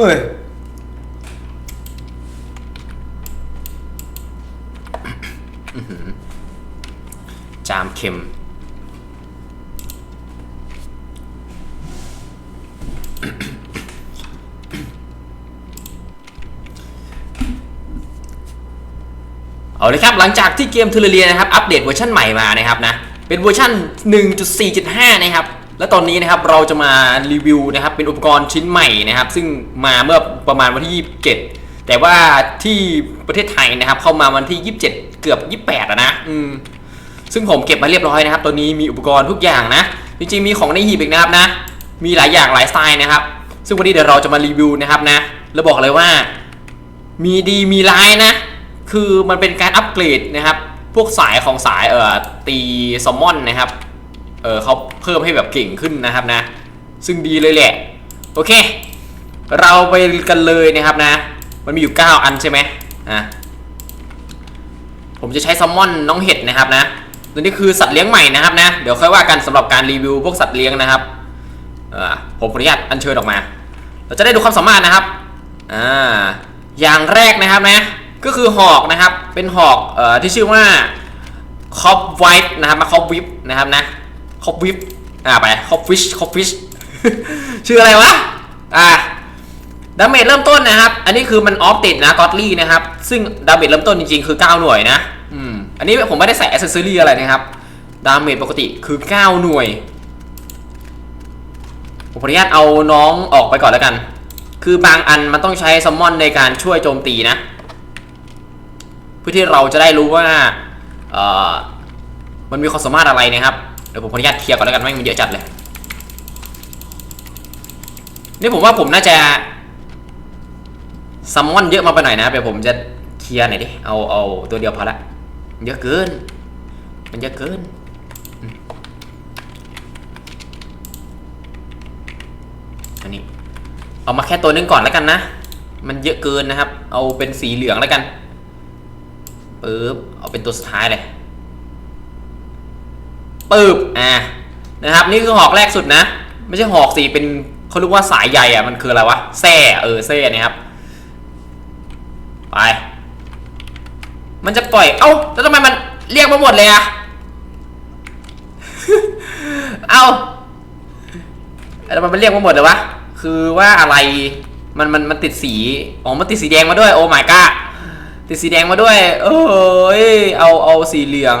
เฮ้ย จามเค็ม เอาเลยครับ หลังจากที่เกมทเลเรียนะครับ อัปเดตเวอร์ชันใหม่มานะครับนะ เป็นเวอร์ชัน1.4.5 นะครับ และตอนนี้นะครับเราจะมารีวิวนะครับเป็นอุปกรณ์ชิ้นใหม่นะครับ ซึ่งมาเมื่อประมาณวันที่ 27 แต่ว่าที่ประเทศไทยนะครับ เข้ามาวันที่ 27 เกือบ 28แล้วนะอืมซึ่งผมเก็บมาเรียบร้อยนะครับตัวนี้มีอุปกรณ์ทุกอย่างนะ จริงๆมีของในหีบอีกนะครับนะ มีหลายอย่างหลายสไตล์นะครับ ซึ่งวันนี้เดี๋ยวเราจะมารีวิวนะครับนะแล้วบอกเลยว่า มีดีมีร้ายนะ คือมันเป็นการอัปเกรดนะครับ พวกสายของสายเอ่อตีซอมมอนนะครับ เออเขาเพิ่มให้แบบเก่งขึ้นนะครับนะ ซึ่งดีเลยแหละ โอเค เราไปกันเลยนะครับนะ มันมีอยู่ 9 อันใช่ไหมอะผมจะใช้ซัมมอนน้องเห็ดนะครับนะตัวนี้คือสัตว์เลี้ยงใหม่นะครับนะ เดี๋ยวค่อยว่ากันสำหรับการรีวิวพวกสัตว์เลี้ยงนะครับผมขออนุญาตอัญเชิญออกมา เราจะได้ดูความสามารถนะครับอ่าอย่างแรกนะครับนะ ก็คือหอกนะครับ เป็นหอกเอ่อที่ชื่อว่าคอปไวท์นะครับมาคอปวิปนะครับนะ คอปวิปอ่าไปคอปฟิชคอปฟิชชื่ออะไรวะ อ่าดาเมจเริ่มต้นนะครับ อันนี้คือมันออฟติดนะกอตลี่นะครับ ซึ่งดาเมจเริ่มต้นจริงๆ คือ 9 หน่วยนะ อืม อันนี้ผมไม่ได้ใส่อ c เซสซอรี่อะไรนะครับ ดาเมจปกติคือ 9 หน่วย ผมขออนุญาตเอาน้องออกไปก่อนแล้วกัน คือบางอันมันต้องใช้ซัมมอนในการช่วยโจมตีนะ เพื่อที่เราจะได้รู้ว่า เอ่อ มันมีความสามารถอะไรนะครับ ดี๋ยวผมขออนุญาตเคลียร์ก่อนแล้วกันไม่มันเยอะจัดเลยนี่ผมว่าผมน่าจะซัมมอนเยอะมาไปหน่อยนะเดี๋ยวผมจะเคลียร์หน่อยดิเอาเอาตัวเดียวพอละเยอะเกิน มันเยอะเกินอันนี้เอามาแค่ตัวนึงก่อนแล้วกันนะมันเยอะเกินนะครับ เอาเป็นสีเหลืองแล้วกันปึ๊บเอาเป็นตัวสุดท้ายเลย ปึบอ่านะครับ นี่คือหอกแรกสุดนะ ไม่ใช่หอกสีเป็นเขาเรียกว่าสายใยอะมันคืออะไรวะแส้เออแส้นะครับ ไป มันจะปล่อย เอ้าแล้วทำไมมันเรียกมาหมดเลยอะเอ้าแล้วมันเรียกมาหมดเลยวะคือว่าอะไรมันมันมันติดสีอ๋อมันติดสีแดงมาด้วยโอ้ my god ติดสีแดงมาด้วยเอ้ยเอาเอาสีเหลือง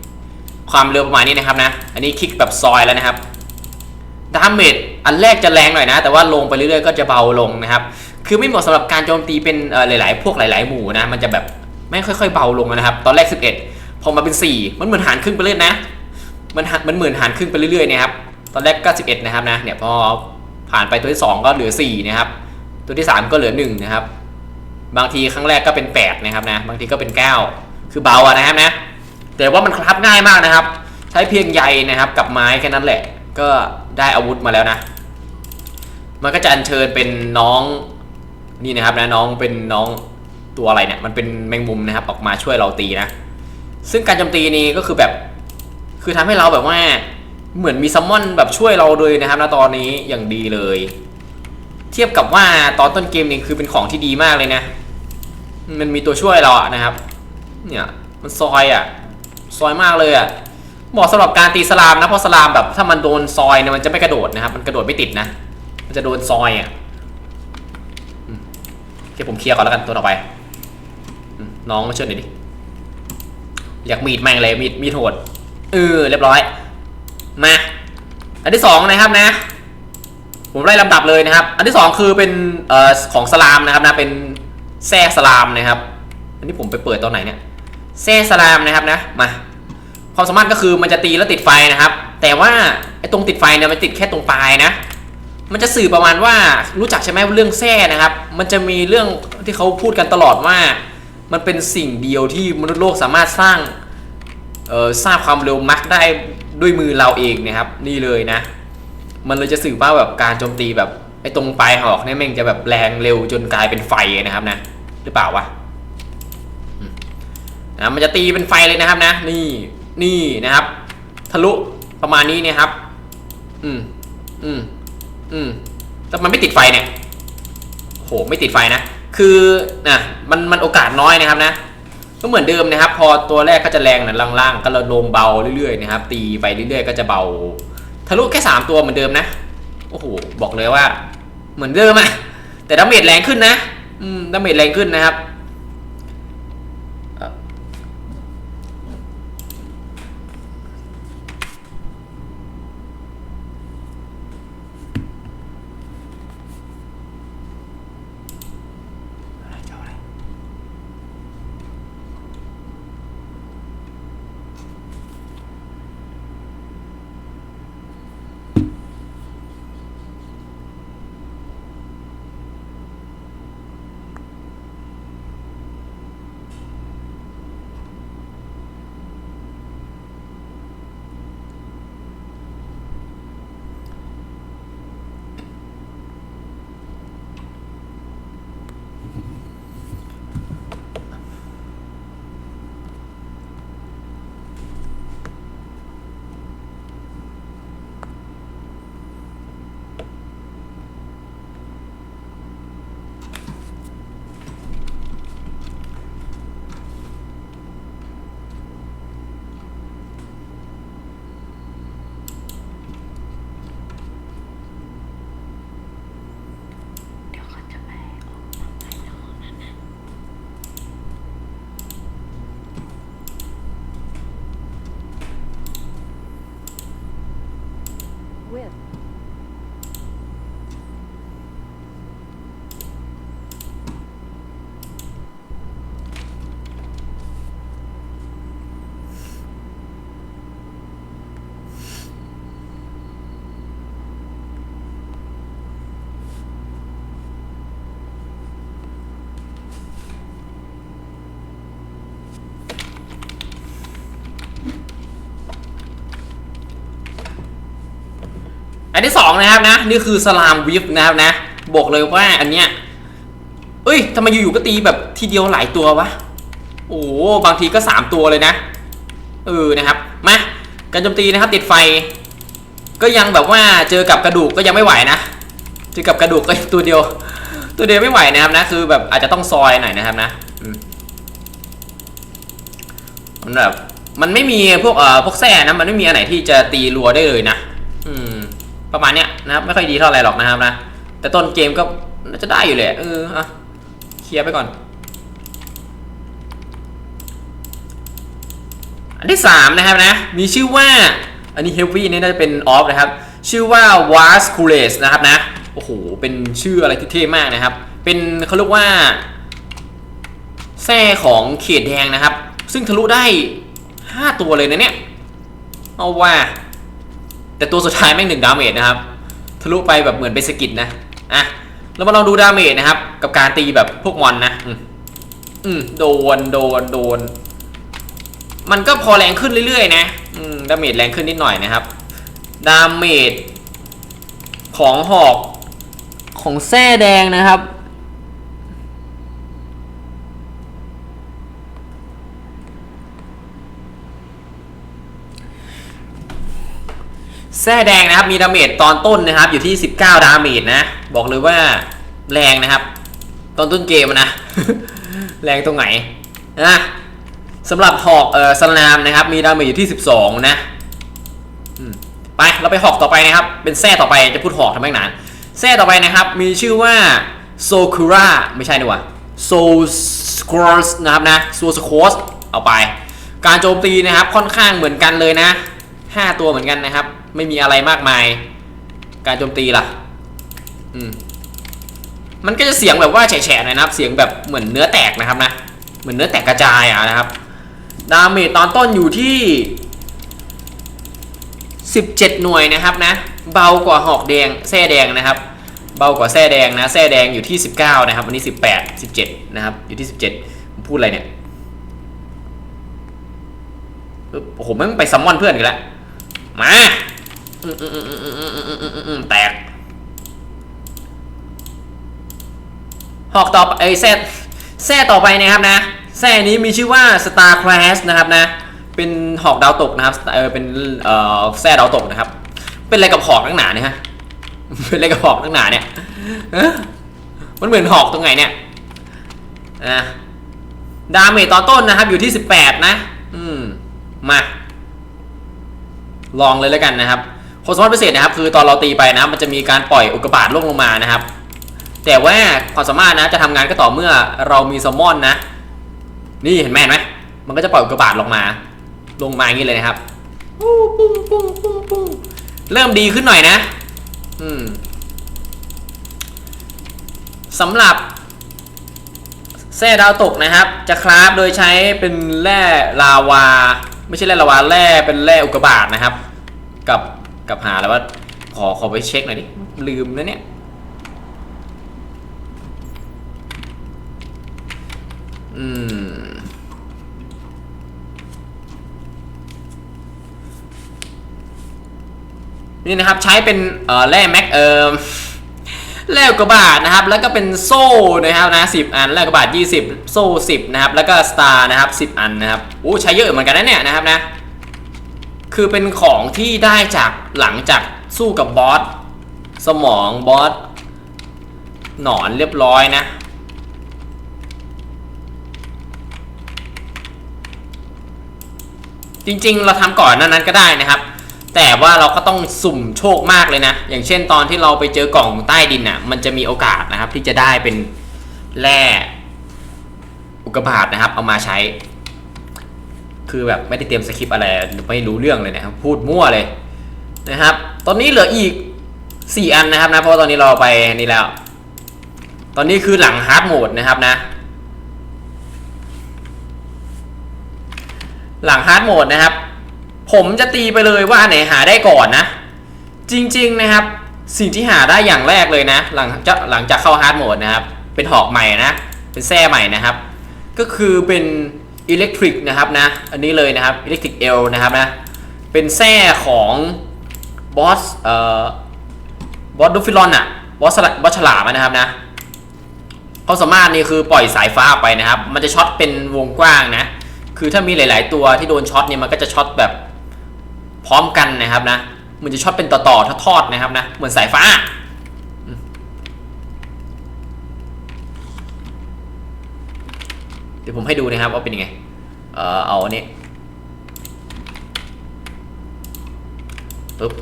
ความเร็วประมาณนี้นะครับนะ อันนี้คลิกแบบซอยแล้วนะครับดาเมจอันแรกจะแรงหน่อยนะ แต่ว่าลงไปเรื่อยๆก็จะเบาลงนะครับ คือไม่เหมาะสำหรับการโจมตีเป็นเอ่อหลายๆ พวกหลายๆหมู่นะ มันจะแบบไม่ค่อยๆเบาลงนะครับ ตอนแรก 11 พอมาเป็น 4 มันเหมือนหารครึ่งไปเรื่อยนะมันหันมันเหมือนหารครึ่งไปเรื่อยๆนะครับ ตอนแรกก็11นะครับนะ เนี่ยพอผ่านไปตัวที่ 2 ก็เหลือ 4 นะครับ ตัวที่ 3 ก็เหลือ 1 นะครับ บางทีครั้งแรกก็เป็น 8 นะครับนะ บางทีก็เป็น 9 คือเบาอะนะครับนะ แต่ว่ามันคราฟง่ายมากนะครับ ใช้เพียงใยนะครับกับไม้แค่นั้นแหละ ก็ได้อาวุธมาแล้วนะ มันก็จะอัญเชิญเป็นน้องนี่นะครับนะน้องเป็นน้องตัวอะไรเนี่ยมันเป็นแมงมุมนะครับออกมาช่วยเราตีนะ ซึ่งการโจมตีนี้ก็คือแบบคือทำให้เราแบบว่าเหมือนมีซัมมอนแบบช่วยเราเลยนะครับณตอนนี้อย่างดีเลย เทียบกับว่าตอนต้นเกมนี่คือเป็นของที่ดีมากเลยนะ มันมีตัวช่วยเราอะนะครับ เนี่ยมันซอยอะ ซอยมากเลยอะเหมาะสำหรับการตีสลามนะเพราะสลามแบบถ้ามันโดนซอยเนี่ยมันจะไม่กระโดดนะครับ มันกระโดดไม่ติดนะ มันจะโดนซอยอะอืมโอเคผมเคลียร์ก่อนแล้วกันตัวต่อไป น้องมาช่วยหน่อยดิอยากมีดแม่งเลยมีดมีดโหดเออเรียบร้อยมาอันที่สองนะครับนะ ผมไล่ลำดับเลยนะครับ อันที่สองคือเป็นเอ่อของสลามนะครับนะเป็นแซ่สลามนะครับ อันนี้ผมไปเปิดตอนไหนเนี่ย แซ่สลามนะครับนะมาความสามารถก็คือมันจะตีแล้วติดไฟนะครับ แต่ว่าไอ้ตรงติดไฟเนี่ยมันติดแค่ตรงปลายนะ มันจะสื่อประมาณว่ารู้จักใช่ไหมเรื่องแส้นะครับ มันจะมีเรื่องที่เขาพูดกันตลอดว่า มันเป็นสิ่งเดียวที่มนุษย์โลกสามารถสร้างเอ่อสร้างความเร็วมักได้ด้วยมือเราเองนะครับ นี่เลยนะ มันเลยจะสื่อว่าแบบการโจมตีแบบไอ้ตรงปลายหอกเนี่ยแม่งจะแบบแรงเร็วจนกลายเป็นไฟนะครับนะ หรือเปล่าวะ นะมันจะตีเป็นไฟเลยนะครับนะ นี่นี่นะครับ ทะลุประมาณนี้เนี่ยครับ อืมอืมอืมแต่มันไม่ติดไฟเนี่ยโหไม่ติดไฟนะคือนะมันมันโอกาสน้อยนะครับนะก็เหมือนเดิมนะครับ พอตัวแรกก็จะแรงนะล่างๆ ก็ระลมเบาเรื่อยๆนะครับ ตีไปเรื่อยๆ ก็จะเบา ทะลุแค่สามตัวเหมือนเดิมนะโอ้โหบอกเลยว่า เหมือนเดิมอะแต่ดาเมจแรงขึ้นนะ อืมดาเมจแรงขึ้นนะครับ อันที่สองนะครับนะ นี่คือสลามวิฟนะครับนะ บอกเลยว่าอันเนี้ยเอ้ยทำไมอยู่ๆก็ตีแบบทีเดียวหลายตัววะ โอ้บางทีก็สามตัวเลยนะ เออนะครับ มาการโจมตีนะครับ ติดไฟ ก็ยังแบบว่าเจอกับกระดูกก็ยังไม่ไหวนะ เจอกับกระดูกก็ตัวเดียว ตัวเดียวไม่ไหวนะครับนะ คือแบบอาจจะต้องซอยหน่อยนะครับนะมันแบบมันไม่มีพวกเอ่อพวกแส้นะมันไม่มีอันไหนที่จะตีรัวได้เลยนะ ประมาณเนี้ยนะครับไม่ค่อยดีเท่าไหร่หรอกนะครับนะแต่ต้นเกมก็น่าจะได้อยู่แหละเอออะเคลียร์ไปก่อน อันที่ 3 นะครับนะ มีชื่อว่า อันนี้ Heavy นี่น่าจะเป็นออฟนะครับ ชื่อว่า w a s c u l a s นะครับนะ โอ้โห เป็นชื่ออะไรที่เท่มากนะครับ เป็นเขาเรียกว่าแส้ของเขตแดงนะครับ ซึ่งทะลุได้ 5 ตัวเลยนะเนี่ย เอาว่า แต่ตัวสุดท้ายแม่งหนึ่งดาเมจนะครับ ทะลุไปแบบเหมือนเป็นสกิดนะ อะแล้วมาลองดูดาเมจนะครับ กับการตีแบบพวกมอนนะอืมอืมโดน โดน โดน มันก็พอแรงขึ้นเรื่อยๆ นะ อืม ดาเมจแรงขึ้นนิดหน่อยนะครับ ดาเมจของหอกของแส้แดงนะครับ แส้แดงนะครับมีดาเมจตอนต้นนะครับ อยู่ที่ 19 ดาเมจนะ บอกเลยว่าแรงนะครับ ตอนต้นเกมนะ แรงตรงไหนนะสำหรับหอกเอ่อสลามนะครับ มีดาเมจอยู่ที่ 12 นะอืมไปเราไปหอกต่อไปนะครับ เป็นแส้ต่อไปจะพูดหอกทำไมนานแส้ต่อไปนะครับ มีชื่อว่าโซคูระไม่ใช่ดีกว่าโซสควอสนะครับนะโซสควอสเอาไป การโจมตีนะครับค่อนข้างเหมือนกันเลยนะ 5 ตัวเหมือนกันนะครับ ไม่มีอะไรมากมาย การโจมตีล่ะ อืม มันก็จะเสียงแบบว่าแฉะๆหน่อยนะครับ เสียงแบบเหมือนเนื้อแตกนะครับนะ เหมือนเนื้อแตกกระจายอะนะครับ ดาเมจตอนต้นอยู่ที่ 17 หน่วยนะครับนะ เบากว่าหอกแดงแส้แดงนะครับ เบากว่าแส้แดงนะ แส้แดงอยู่ที่ 19 นะครับ วันนี้ 18 17 นะครับ อยู่ที่ 17ผมพูดอะไรเนี่ยโอ้โหมันไปซัมมอนเพื่อนกันแล้วมา แตกหอกต่อไปเอ้แซ่แซ่ต่อไปนะครับนะแซ่นี้มีชื่อว่า Star Crash นะครับนะ เป็นหอกดาวตกนะครับเออเป็นเอ่อแซ่ดาวตกนะครับ เป็นอะไรกับหอกตั้งหนาเนี่ยฮะเป็นอะไรกับหอกตั้งหนาเนี่ยมันเหมือนหอกตรงไหนเนี่ยอะดาเมจตอนต้นนะครับ อยู่ที่ 18 นะ อืม มา ลองเลยแล้วกันนะครับ ความสามารถพิเศษนะครับคือตอนเราตีไปนะมันจะมีการปล่อยอุกกาบาตล่วงลงมานะครับ แต่ว่าความสามารถนะจะทำงานก็ต่อเมื่อเรามีแซลมอนนะ นี่เห็นไหมเห็นไหมมันก็จะปล่อยอุกกาบาตลงมา ลงมาอย่างนี้เลยนะครับปุ้งปุ้งปุ้งปุ้งปุ้งเริ่มดีขึ้นหน่อยนะ อืมสำหรับแส้ดาวตกนะครับ จะคราฟโดยใช้เป็นแร่ลาวา ไม่ใช่แร่ลาวาแร่เป็นแร่อุกกาบาตนะครับ กับ กับหาแล้วว่า ขอขอไปเช็คหน่อยดิ ลืมนะเนี่ยอืมนี่นะครับใช้เป็นเอ่อแร่แม็กเอ่อแร่กกาบาตนะครับ แล้วก็เป็นโซ่นะครับนะสิบอันแร่กกาบาตยี่สิบโซ่สิบนะครับ แล้วก็สตาร์นะครับสิบอันนะครับอู้ใช้เยอะเหมือนกันนะเนี่ยนะครับนะ คือเป็นของที่ได้จากหลังจากสู้กับบอสสมองบอสหนอนเรียบร้อยนะ จริงๆ เราทำก่อนนานั้นก็ได้นะครับ แต่ว่าเราก็ต้องสุ่มโชคมากเลยนะ อย่างเช่นตอนที่เราไปเจอกล่องใต้ดินน่ะ มันจะมีโอกาสนะครับที่จะได้เป็นแร่อุกกาบาตนะครับ เอามาใช้ คือแบบไม่ได้เตรียมสคริปต์อะไรไม่รู้เรื่องเลยนะครับพูดมั่วเลยนะครับ ตอนนี้เหลืออีก 4 อันนะครับนะเพราะตอนนี้เราไปนี่แล้ว ตอนนี้คือหลังฮาร์ดโหมดนะครับนะ หลังฮาร์ดโหมดนะครับ ผมจะตีไปเลยว่าอันไหนหาได้ก่อนนะ จริงๆนะครับ สิ่งที่หาได้อย่างแรกเลยนะ หลังจะหลังจากเข้าฮาร์ดโหมดนะครับ เป็นหอกใหม่นะ เป็นแส้ใหม่นะครับ ก็คือเป็น อิเล็กทริกนะครับนะ อันนี้เลยนะครับอิเล็กทริกเอลนะครับนะ เป็นแส้ของบอสเอ่อบอสดูฟิลอนอะบอสบอสฉลามนะครับนะเขามสามารถนี่คือปล่อยสายฟ้าออกไปนะครับ มันจะช็อตเป็นวงกว้างนะ คือถ้ามีหลาย ๆ ตัวที่โดนช็อตเนี่ยมันก็จะช็อตแบบพร้อมกันนะครับนะมันจะช็อตเป็นต่อๆทอดๆนะครับนะ เหมือนสายฟ้าเดี๋ยวผมให้ดูนะครับว่าเป็นยังไง เอ่อเอาอันนี้ปึ๊บ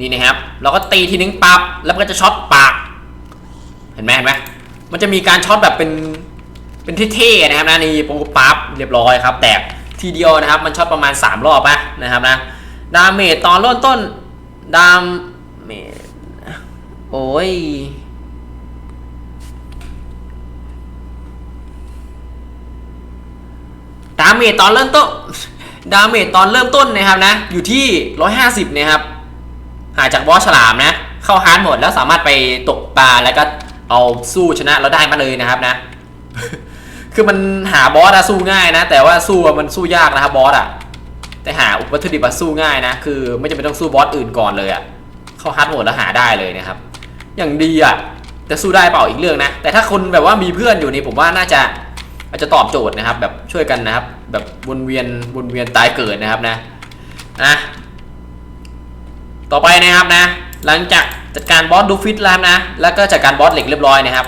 นี่นะครับ เราก็ตีทีนึงปับแล้วมันก็จะช็อตปาก เห็นไหมเห็นไหมมันจะมีการช็อตแบบเป็นเป็นเท่ๆนะครับนะนี่ปุ๊บปั๊บเรียบร้อยครับ แตกทีเดียวนะครับ มันช็อตประมาณ 3 รอบนะนะครับนะดาเมจตอนเริ่มต้นดามเมจโอ้ย ดาเมจตอนเริ่มต้นดาเมจตอนเริ่มต้นนะครับนะ อยู่ที่ 150 นะครับหาจากบอสฉลามนะ เข้าฮาร์ดหมดแล้วสามารถไปตกปลาแล้วก็เอาสู้ชนะเราได้มาเลยนะครับนะ คือมันหาบอสอะสู้ง่ายนะ แต่ว่าสู้มันสู้ยากนะครับบอสอะแต่หาอุปวัตถุดิบสู้ง่ายนะ คือไม่จำเป็นต้องสู้บอสอื่นก่อนเลยอะเข้าฮาร์ดโหมดแล้วหาได้เลยนะครับ อย่างดีอะจะสู้ได้เปล่าอีกเรื่องนะ แต่ถ้าคนแบบว่ามีเพื่อนอยู่นี่ผมว่าน่าจะ อาจจะตอบโจทย์นะครับ แบบช่วยกันนะครับ แบบวนเวียนวนเวียนตายเกิดนะครับนะนะต่อไปนะครับนะ หลังจากจัดการบอสดูฟิตแล้วนะ แล้วก็จัดการบอสเหล็กเรียบร้อยนะครับ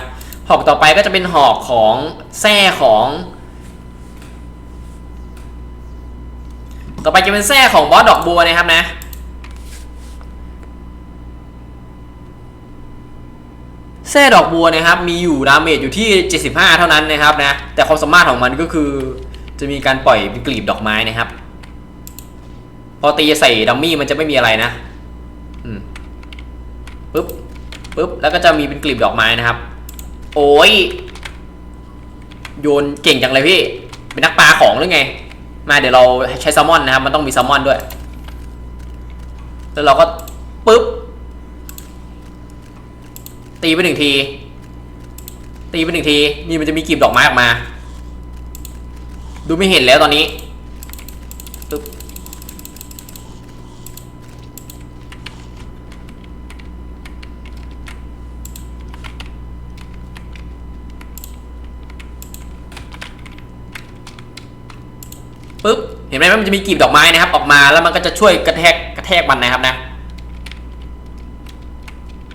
หอกต่อไปก็จะเป็นหอกของแส้ของ ต่อไปจะเป็นแส้ของบอสดอกบัวนะครับนะ แส้ดอกบัวนะครับมีอยู่ดาเมจอยู่ที่ 75 เท่านั้นนะครับนะแต่ความสามารถของมันก็คือ จะมีการปล่อยเป็นกลีบดอกไม้นะครับ พอตีใส่ดัมมี่มันจะไม่มีอะไรนะอืมปึ๊บปึ๊บแล้วก็จะมีเป็นกลีบดอกไม้นะครับ โอ้ยโยนเก่งจังเลยพี่ เป็นนักปลาของหรือไง มาเดี๋ยวเราใช้แซลมอนนะครับ มันต้องมีแซลมอนด้วย แล้วเราก็ปปุ๊บ ตีไปหนึ่งที ตีไปหนึ่งที นี่มันจะมีกลีบดอกไม้ออกมา ดูไม่เห็นแล้วตอนนี้ปึ๊บปึ๊บ เห็นไหมมันจะมีกลีบดอกไม้นะครับ ออกมาแล้วมันก็จะช่วยกระแทกกระแทกมันนะครับนะ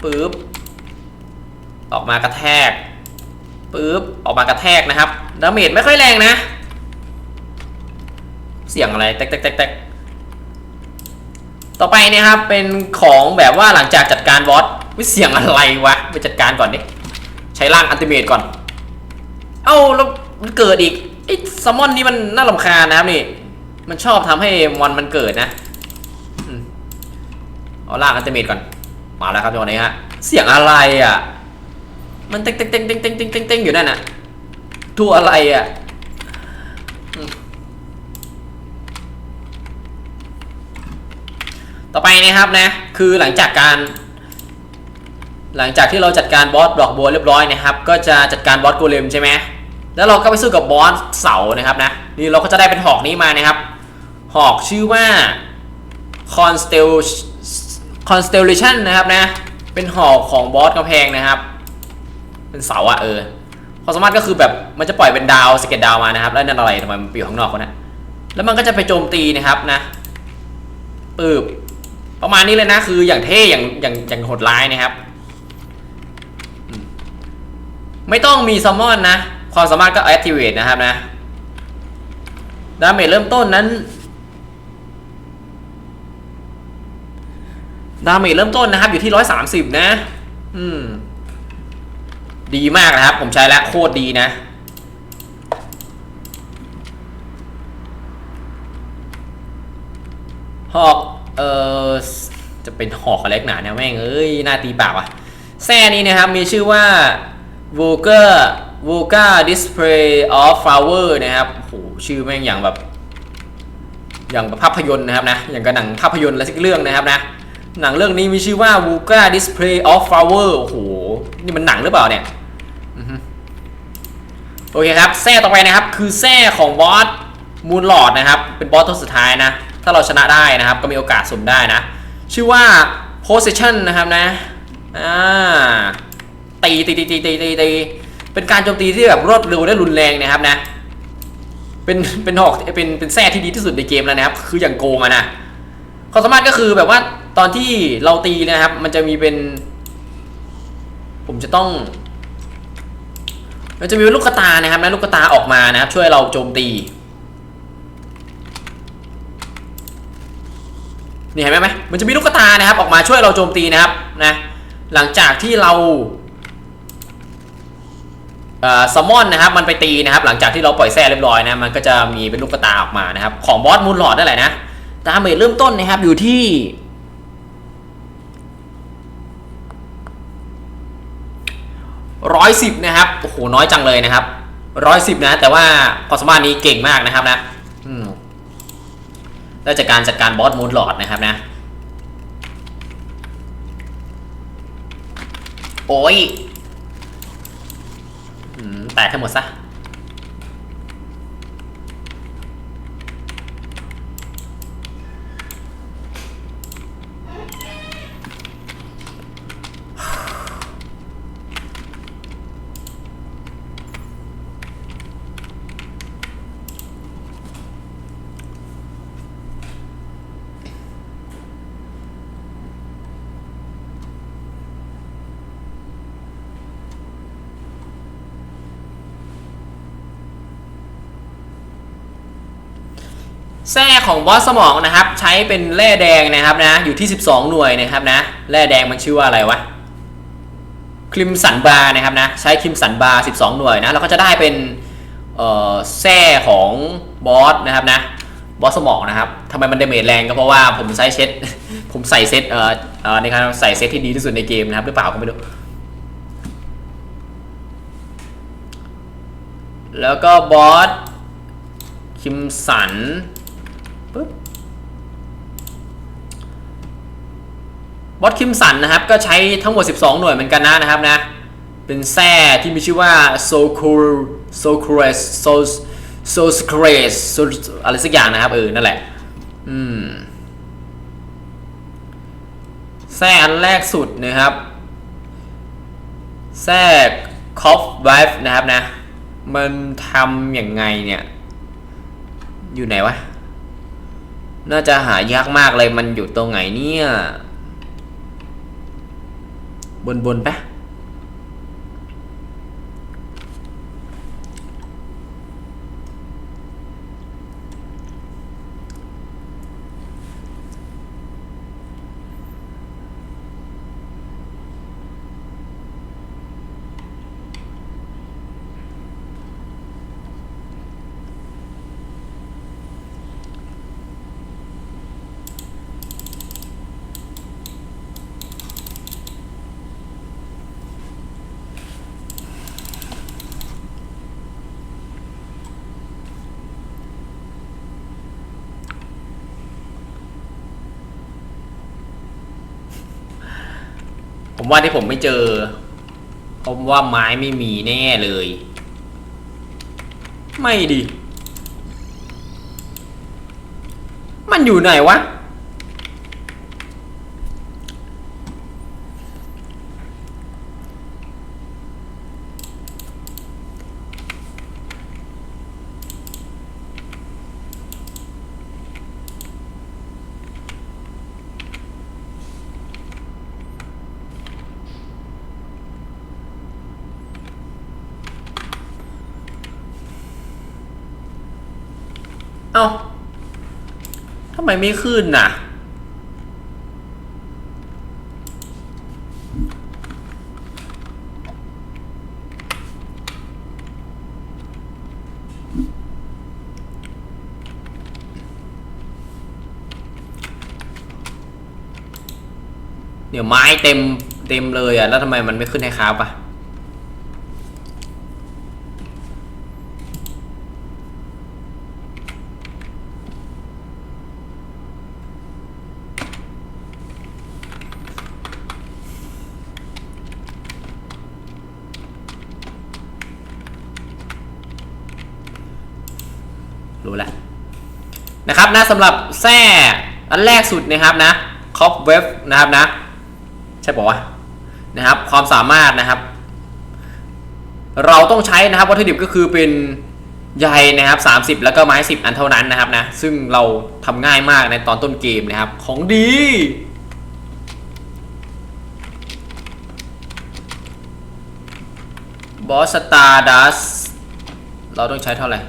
ปึ๊บ ออกมากระแทกปึ๊บออกมากระแทกนะครับดาเมจไม่ค่อยแรงนะ เสียงอะไรแตกแตกแตกแตกต่อไปเนะครับเป็นของแบบว่าหลังจากจัดการบอสวิเสียงอะไรวะไปจัดการก่อนดิใช้ร่างอันติเมตก่อน เอ้าแล้วมันเกิดอีกไอ้ซัมมอนนี่มันน่ารำคาญนะครับนี่ มันชอบทำให้มอนมันเกิดนะอืมเอาร่างอันติเมตก่อน มาแล้วครับจังหวะนี้ฮะเสียงอะไรอะ มันเต็งเต็งเต็งเต็งเต็งเต็งเต็งเต็งอยู่นั่นน่ะตัวอะไรอะต่อไปนะครับนะ คือหลังจากการ หลังจากที่เราจัดการบอสดอกบัวเรียบร้อยนะครับ ก็จะจัดการบอสโกเลมใช่ไหมแล้วเราก็ไปสู้กับบอสเสานะครับนะนี่เราก็จะได้เป็นหอกนี้มานะครับ หอกชื่อว่า Constel Constellation นะครับนะ เป็นหอกของบอสกำแพงนะครับ เป็นเสาอะเออความสามารถก็คือแบบมันจะปล่อยเป็นดาวสเก็ตดาวมานะครับ แล้วนั่นอะไรทำไมมันปอยู่ข้างนอกวะเนะแล้วมันก็จะไปโจมตีนะครับนะปืบประมาณนี้เลยนะคืออย่างเท่อย่างอย่างอย่างโหดร้ายนะครับ ไม่ต้องมีซัมมอนนะ ความสามารถก็ activate นะครับนะดาเมจเริ่มต้นนั้นดาเมจเริ่มต้นนะครับ อยู่ที่130นะ อืม ดีมากนะครับ ผมใช้แล้วโคตรดีนะ หอก เอ่อ จะเป็นหอกอะไรนักหนาเนี่ยแม่ง เอ้ย หน้าตีปากว่ะ แซ่นี้นะครับ มีชื่อว่า v o g a v o g a Display of Flower นะครับโหชื่อแม่งอย่างแบบ อย่างภาพยนตร์นะครับนะ อย่างกับหนังภาพยนตร์อะไรสักเรื่องนะครับนะ หนังเรื่องนี้มีชื่อว่า v o g a Display of Flower โอ้โห นี่มันหนังหรือเปล่าเนี่ย โอเคครับแซ่ต่อไปนะครับ คือแซ่ของบอสมูนหลอดนะครับ เป็นบอสตัวสุดท้ายนะ ถ้าเราชนะได้นะครับ ก็มีโอกาสสุ่มได้นะ ชื่อว่า possession นะครับนะอ่าตีตีตีตีตีตีตีเป็นการโจมตีที่แบบรวดเร็วและรุนแรงนะครับนะ เป็นเป็นหอกเป็นเป็นแซ่ที่ดีที่สุดในเกมแล้วนะครับ คืออย่างโกงอะนะความสามารถก็คือแบบว่าตอนที่เราตีนะครับ มันจะมีเป็น ผมจะต้อง มันจะมีลูกกตานะครับนะลูกกระตาออกมานะครับ ช่วยเราโจมตีนี่เห็นไหมไหมมันจะมีลูกกตานะครับ ออกมาช่วยเราโจมตีนะครับนะหลังจากที่เราเอ่อซัมมอนนะครับมันไปตีนะครับ หลังจากที่เราปล่อยแซ่เรียบร้อยนะมันก็จะมีเป็นลูกกระตาออกมานะครับ ของบอสมูลหลอดนั่นแหละนะดาเมจเริ่มต้นนะครับอยู่ที่ ร้อยสิบนะครับ โอ้โห น้อยจังเลยนะครับร้อยสิบนะ แต่ว่าความสามารถนี้เก่งมากนะครับนะได้จากการจัดการบอสมูนหลอดนะครับนะ โอ้ยแตกทั้งหมดซะ แส้ของบอสสมองนะครับ ใช้เป็นแร่แดงนะครับนะ อยู่ที่ 12 หน่วยนะครับนะ แร่แดงมันชื่อว่าอะไรวะคลิมสันบาร์นะครับนะ ใช้คลิมสันบาร์12 หน่วยนะเราก็จะได้เป็นเอ่อแส้ของบอสนะครับนะบอสสมองนะครับทำไมมันเดเมจแรงก็เพราะว่าผมใช้เซตผมใส่เซตเอ่อเอ่อในการใส่เซตที่ดีที่สุดในเกมนะครับหรือเปล่าก็ไม่รู้แล้วก็บอสคิมสัน ปึ๊บบอสคิมสันนะครับ ก็ใช้ทั้งหมด 12 หน่วยเหมือนกันนะนะครับนะ เป็นแท่ที่มีชื่อว่า s o c u r s o c u r e s s o s o s c r e s อะไรสักอย่างนะครับ เออ นั่นแหละ อืมแท่อันแรกสุดนะครับแท่คอฟไวฟ์นะครับนะ มันทำอย่างไงเนี่ย อยู่ไหนวะ น่าจะหายากมากเลยมันอยู่ตรงไหนเนี่ย บนบนปะ ผมว่าที่ผมไม่เจอ ผมว่าไม้ไม่มีแน่เลย ไม่ดิมันอยู่ไหนวะ เอ้า ทำไมไม่ขึ้นน่ะ เดี๋ยวไม้เต็มเต็มเลยอะ แล้วทำไมมันไม่ขึ้นให้ครับอะ รู้แล้ว นะครับนะสำหรับแท่อันแรกสุดนะครับนะคอปเวฟนะครับนะ ใช่ปะวะนะครับ ความสามารถนะครับ เราต้องใช้นะครับวัตถุดิบก็คือเป็นใยนะครับ 30 แล้วก็ไม้ 10 อันเท่านั้นนะครับนะ ซึ่งเราทำง่ายมากในตอนต้นเกมนะครับ ของดี บอสสตาร์ดัส เราต้องใช้เท่าไหร่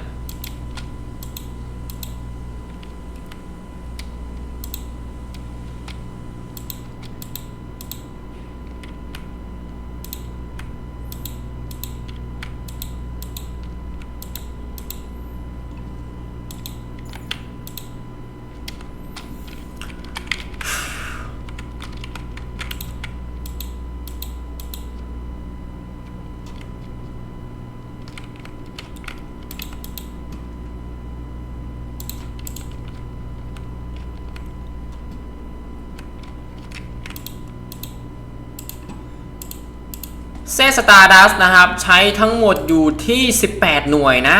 เซสตาร์ดัสนะครับ ใช้ทั้งหมดอยู่ที่ 18 หน่วยนะ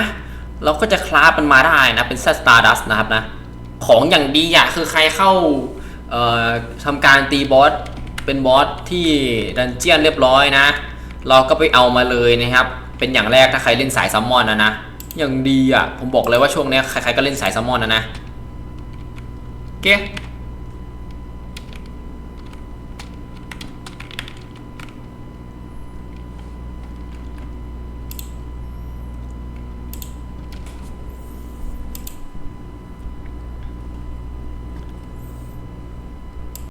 เราก็จะคลาฟมันมาได้นะ เป็นเซสตาร์ดัสนะครับนะ ของอย่างดีอะคือใครเข้าทำการตีบอสเป็นบอสที่ดันเจียนเรียบร้อยนะ เราก็ไปเอามาเลยนะครับ เป็นอย่างแรกถ้าใครเล่นสายซัมมอนนะนะ อย่างดีอะผมบอกเลยว่าช่วงนี้ใครๆก็เล่นสายซัมมอนนะนะโอเค